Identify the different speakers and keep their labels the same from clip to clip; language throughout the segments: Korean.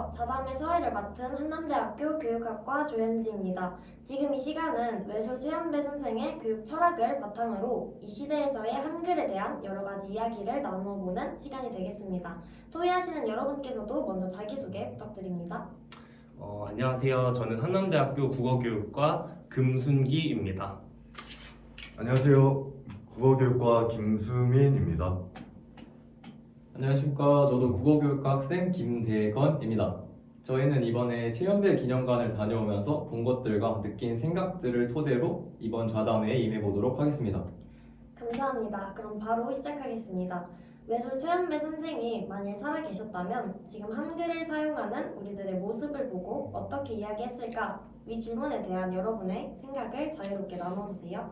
Speaker 1: 안녕하세요. 자담의 서해를 맡은 한남대학교 교육학과 조현지입니다. 지금 이 시간은 외솔 최현배 선생의 교육 철학을 바탕으로 이 시대에서의 한글에 대한 여러 가지 이야기를 나누어보는 시간이 되겠습니다. 토의하시는 여러분께서도 먼저 자기소개 부탁드립니다.
Speaker 2: 어, 안녕하세요. 저는 한남대학교 국어교육과 금순기입니다.
Speaker 3: 안녕하세요. 국어교육과 김수민입니다.
Speaker 4: 안녕하십니까. 저도 국어교육과 학생 김대건입니다. 저희는 이번에 최연배 기념관을 다녀오면서 본 것들과 느낀 생각들을 토대로 이번 좌담회에 임해보도록 하겠습니다.
Speaker 1: 감사합니다. 그럼 바로 시작하겠습니다. 외솔 최현배 선생이 만일 살아계셨다면 지금 한글을 사용하는 우리들의 모습을 보고 어떻게 이야기했을까? 이 질문에 대한 여러분의 생각을 자유롭게 나눠주세요.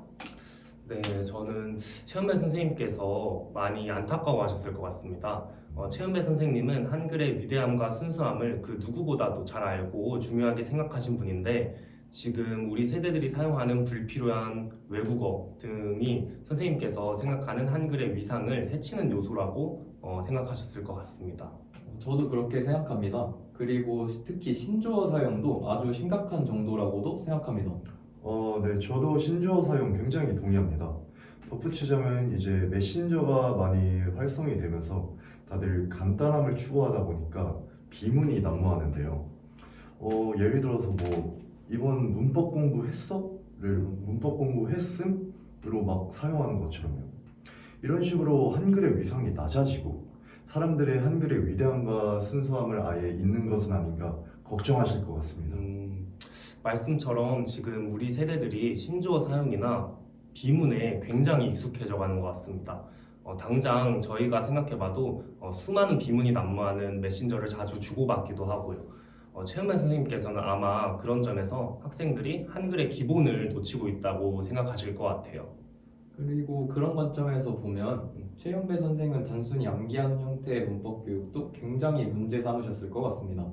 Speaker 2: 네, 저는 최은배 선생님께서 많이 안타까워하셨을 것 같습니다. 어, 최은배 선생님은 한글의 위대함과 순수함을 그 누구보다도 잘 알고 중요하게 생각하신 분인데 지금 우리 세대들이 사용하는 불필요한 외국어 등이 선생님께서 생각하는 한글의 위상을 해치는 요소라고 어, 생각하셨을 것 같습니다.
Speaker 4: 저도 그렇게 생각합니다. 그리고 특히 신조어 사용도 아주 심각한 정도라고도 생각합니다.
Speaker 3: 어, 네, 저도 신조어 사용 굉장히 동의합니다. 덧붙이자면 이제 메신저가 많이 활성이 되면서 다들 간단함을 추구하다 보니까 비문이 난무하는데요. 어, 예를 들어서 뭐 이번 문법 공부했어?를 문법 공부했음?으로 막 사용하는 것처럼요. 이런 식으로 한글의 위상이 낮아지고 사람들의 한글의 위대함과 순수함을 아예 잊는 것은 아닌가 걱정하실 것 같습니다.
Speaker 2: 음, 말씀처럼 지금 우리 세대들이 신조어 사용이나 비문에 굉장히 익숙해져 가는 것 같습니다. 어, 당장 저희가 생각해봐도 어, 수많은 비문이 난무하는 메신저를 자주 주고받기도 하고요. 어, 최은만 선생님께서는 아마 그런 점에서 학생들이 한글의 기본을 놓치고 있다고 생각하실 것 같아요.
Speaker 4: 그리고 그런 관점에서 보면 최연배 선생은 단순히 암기하는 형태의 문법 교육도 굉장히 문제 삼으셨을 것 같습니다.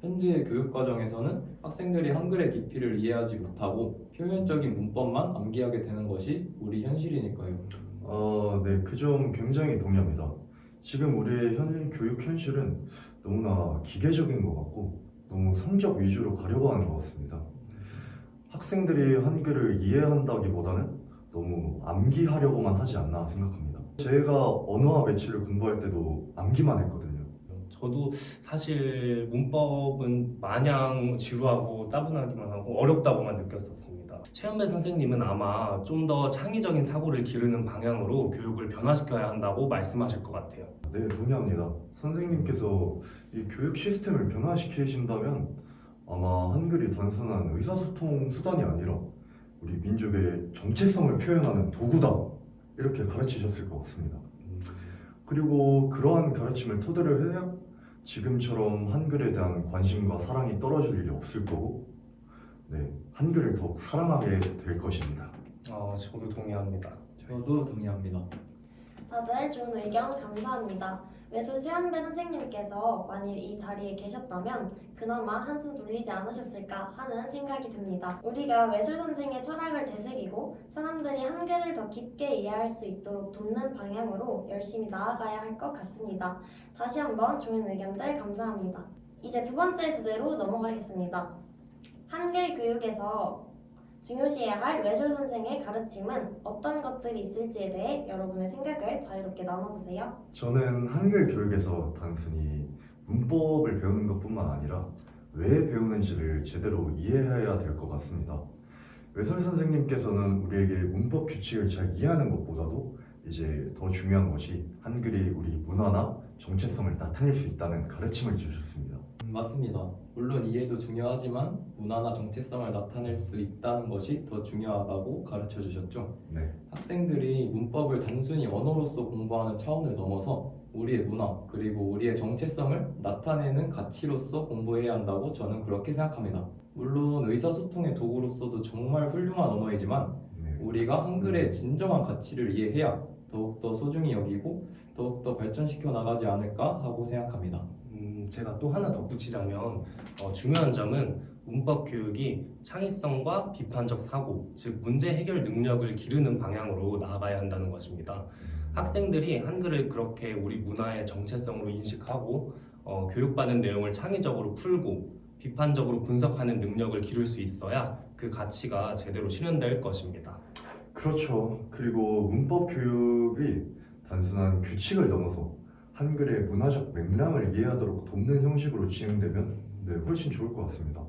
Speaker 4: 현재 교육 과정에서는 학생들이 한글의 깊이를 이해하지 못하고 표면적인 문법만 암기하게 되는 것이 우리 현실이니까요.
Speaker 3: 어, 네, 그 점 굉장히 동의합니다. 지금 우리의 현 교육 현실은 너무나 기계적인 것 같고 너무 성적 위주로 가려고 하는 것 같습니다. 학생들이 한글을 이해한다기보다는 너무 암기하려고만 하지 않나 생각합니다. 제가 언어와 매체를 공부할 때도 암기만 했거든요.
Speaker 2: 저도 사실 문법은 마냥 지루하고 따분하기만 하고 어렵다고만 느꼈었습니다. 최현배 선생님은 아마 좀 더 창의적인 사고를 기르는 방향으로 교육을 변화시켜야 한다고 말씀하실 것 같아요.
Speaker 3: 네, 동의합니다. 선생님께서 이 교육 시스템을 변화시키신다면 아마 한글이 단순한 의사소통 수단이 아니라 우리 민족의 정체성을 표현하는 도구다 이렇게 가르치셨을 것 같습니다. 그리고 그러한 가르침을 토대로 해야 지금처럼 한글에 대한 관심과 사랑이 떨어질 일이 없을 거고 네, 한글을 더욱 사랑하게 될 것입니다.
Speaker 2: 어, 저도 동의합니다.
Speaker 4: 저도 동의합니다.
Speaker 1: 다들 좋은 의견 감사합니다. 외솔 최현배 선생님께서 만일 이 자리에 계셨다면 그나마 한숨 돌리지 않으셨을까 하는 생각이 듭니다. 우리가 외솔 선생의 철학을 되새기고 사람들이 한글을 더 깊게 이해할 수 있도록 돕는 방향으로 열심히 나아가야 할 것 같습니다. 다시 한번 좋은 의견들 감사합니다. 이제 두 번째 주제로 넘어가겠습니다. 한글 교육에서 중요시해야 할 외솔 선생의 가르침은 어떤 것들이 있을지에 대해 여러분의 생각을 자유롭게 나눠주세요.
Speaker 3: 저는 한글 교육에서 단순히 문법을 배우는 것뿐만 아니라 왜 배우는지를 제대로 이해해야 될 것 같습니다. 외설 선생님께서는 우리에게 문법 규칙을 잘 이해하는 것보다도 이제 더 중요한 것이 한글이 우리 문화나 정체성을 나타낼 수 있다는 가르침을 주셨습니다.
Speaker 4: 음, 맞습니다. 물론 이해도 중요하지만 문화나 정체성을 나타낼 수 있다는 것이 더 중요하다고 가르쳐 주셨죠.
Speaker 3: 네,
Speaker 4: 학생들이 문법을 단순히 언어로서 공부하는 차원을 넘어서 우리의 문화 그리고 우리의 정체성을 나타내는 가치로서 공부해야 한다고 저는 그렇게 생각합니다. 물론 의사소통의 도구로서도 정말 훌륭한 언어이지만
Speaker 3: 네.
Speaker 4: 우리가 한글의 진정한 가치를 이해해야 더욱더 소중히 여기고 더욱더 발전시켜 나가지 않을까 하고 생각합니다.
Speaker 2: 음, 제가 또 하나 덧붙이자면 어, 중요한 점은 문법 교육이 창의성과 비판적 사고, 즉 문제 해결 능력을 기르는 방향으로 나아가야 한다는 것입니다. 학생들이 한글을 그렇게 우리 문화의 정체성으로 인식하고 어, 교육받은 내용을 창의적으로 풀고 비판적으로 분석하는 능력을 기를 수 있어야 그 가치가 제대로 실현될 것입니다.
Speaker 3: 그렇죠. 그리고 문법 교육이 단순한 규칙을 넘어서 한글의 문화적 맥락을 이해하도록 돕는 형식으로 진행되면 네, 훨씬 좋을 것 같습니다.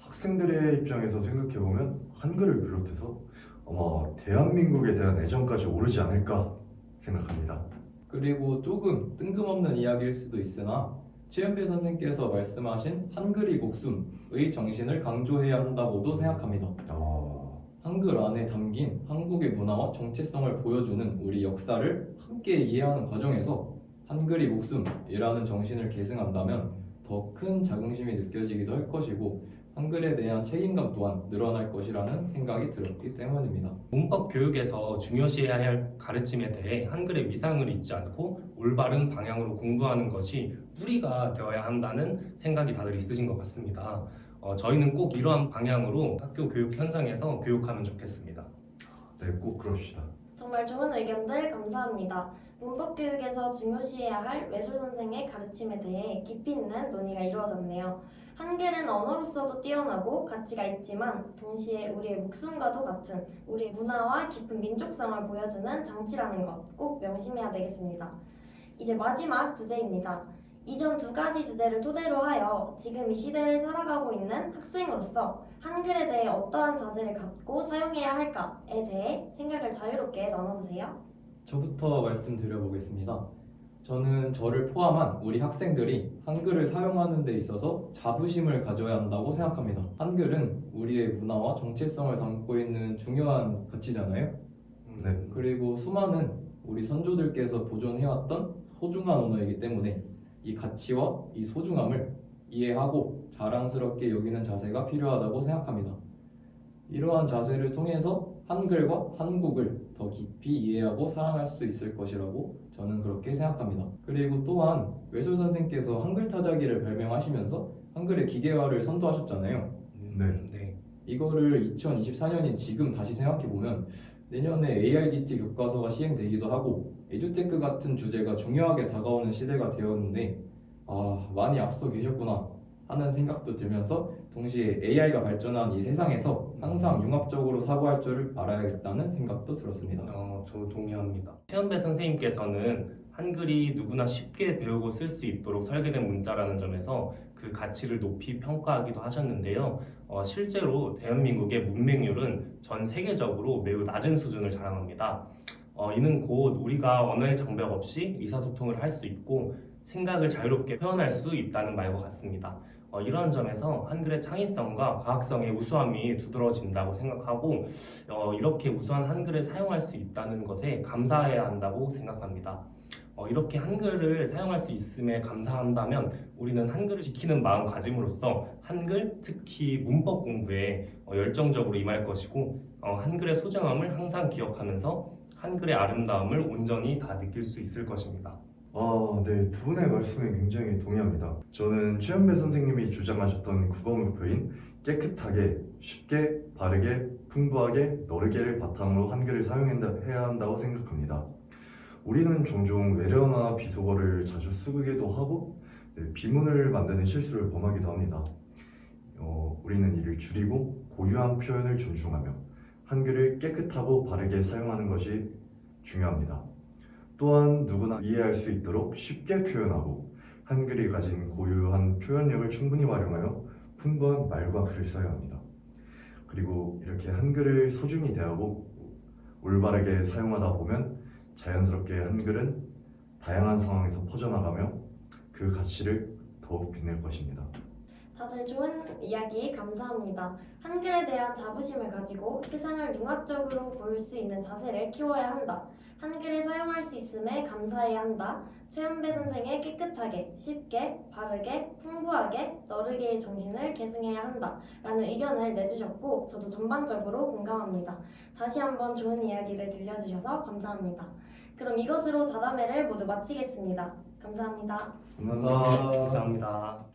Speaker 3: 학생들의 입장에서 생각해 보면 한글을 비롯해서 아마 대한민국에 대한 애정까지 오르지 않을까 생각합니다.
Speaker 4: 그리고 조금 뜬금없는 이야기일 수도 있으나 최현배 선생께서 말씀하신 한글이 목숨의 정신을 강조해야 한다고도 생각합니다.
Speaker 3: 아,
Speaker 4: 한글 안에 담긴 한국의 문화와 정체성을 보여주는 우리 역사를 함께 이해하는 과정에서 한글이 목숨이라는 정신을 계승한다면 더 큰 자긍심이 느껴지기도 할 것이고 한글에 대한 책임감 또한 늘어날 것이라는 생각이 들었기 때문입니다.
Speaker 2: 문법 교육에서 중요시해야 할 가르침에 대해 한글의 위상을 잊지 않고 올바른 방향으로 공부하는 것이 뿌리가 되어야 한다는 생각이 다들 있으신 것 같습니다. 어, 저희는 꼭 이러한 방향으로 학교 교육 현장에서 교육하면 좋겠습니다.
Speaker 3: 네, 꼭 그럽시다.
Speaker 1: 정말 좋은 의견들 감사합니다. 문법 교육에서 중요시해야 할 외술 선생의 가르침에 대해 깊이 있는 논의가 이루어졌네요. 한글은 언어로서도 뛰어나고 가치가 있지만 동시에 우리의 목숨과도 같은 우리 문화와 깊은 민족성을 보여주는 장치라는 것 꼭 명심해야 되겠습니다. 이제 마지막 주제입니다. 이전 두 가지 주제를 토대로 하여 지금 이 시대를 살아가고 있는 학생으로서 한글에 대해 어떠한 자세를 갖고 사용해야 할까에 대해 생각을 자유롭게 나눠주세요.
Speaker 4: 저부터 말씀드려 보겠습니다. 저는 저를 포함한 우리 학생들이 한글을 사용하는 데 있어서 자부심을 가져야 한다고 생각합니다. 한글은 우리의 문화와 정체성을 담고 있는 중요한 가치잖아요.
Speaker 3: 네.
Speaker 4: 그리고 수많은 우리 선조들께서 보존해왔던 소중한 언어이기 때문에 이 가치와 이 소중함을 이해하고 자랑스럽게 여기는 자세가 필요하다고 생각합니다. 이러한 자세를 통해서 한글과 한국을 더 깊이 이해하고 사랑할 수 있을 것이라고 저는 그렇게 생각합니다. 그리고 또한 외술 선생께서 한글 타자기를 발명하시면서 한글의 기계화를 선도하셨잖아요.
Speaker 3: 네.
Speaker 2: 네.
Speaker 4: 이거를 2024년인 지금 다시 생각해 보면 내년에 AIDT 교과서가 시행되기도 하고 에듀테크 같은 주제가 중요하게 다가오는 시대가 되었는데 아 많이 앞서 계셨구나 하는 생각도 들면서 동시에 AI가 발전한 이 세상에서 항상 융합적으로 사고할 줄을 알아야겠다는 생각도 들었습니다.
Speaker 2: 어, 저 동의합니다. 최연배 선생님께서는 한글이 누구나 쉽게 배우고 쓸 수 있도록 설계된 문자라는 점에서 그 가치를 높이 평가하기도 하셨는데요. 어, 실제로 대한민국의 문맹률은 전 세계적으로 매우 낮은 수준을 자랑합니다. 어, 이는 곧 우리가 언어의 장벽 없이 의사소통을 할 수 있고 생각을 자유롭게 표현할 수 있다는 말과 같습니다. 어, 이러한 점에서 한글의 창의성과 과학성의 우수함이 두드러진다고 생각하고 어, 이렇게 우수한 한글을 사용할 수 있다는 것에 감사해야 한다고 생각합니다. 어, 이렇게 한글을 사용할 수 있음에 감사한다면 우리는 한글을 지키는 마음가짐으로써 한글, 특히 문법 공부에 어, 열정적으로 임할 것이고 어, 한글의 소중함을 항상 기억하면서 한글의 아름다움을 온전히 다 느낄 수 있을 것입니다.
Speaker 3: 아, 네, 두 분의 말씀에 굉장히 동의합니다. 저는 최현배 선생님이 주장하셨던 국어 목표인 깨끗하게, 쉽게, 바르게, 풍부하게, 너르게를 바탕으로 한글을 사용해야 한다고 생각합니다. 우리는 종종 외래어나 비속어를 자주 쓰기도 하고 네, 비문을 만드는 실수를 범하기도 합니다. 어, 우리는 이를 줄이고 고유한 표현을 존중하며 한글을 깨끗하고 바르게 사용하는 것이 중요합니다. 또한 누구나 이해할 수 있도록 쉽게 표현하고 한글이 가진 고유한 표현력을 충분히 활용하여 풍부한 말과 글을 써야 합니다. 그리고 이렇게 한글을 소중히 대하고 올바르게 사용하다 보면 자연스럽게 한글은 다양한 상황에서 퍼져나가며 그 가치를 더욱 빛낼 것입니다.
Speaker 1: 다들 좋은 이야기 감사합니다. 한글에 대한 자부심을 가지고 세상을 융합적으로 볼 수 있는 자세를 키워야 한다. 한글을 사용할 수 있음에 감사해야 한다. 최현배 선생의 깨끗하게, 쉽게, 바르게, 풍부하게, 너르게의 정신을 계승해야 한다. 라는 의견을 내주셨고 저도 전반적으로 공감합니다. 다시 한번 좋은 이야기를 들려주셔서 감사합니다. 그럼 이것으로 자담회를 모두 마치겠습니다. 감사합니다.
Speaker 3: 감사합니다.
Speaker 2: 감사합니다.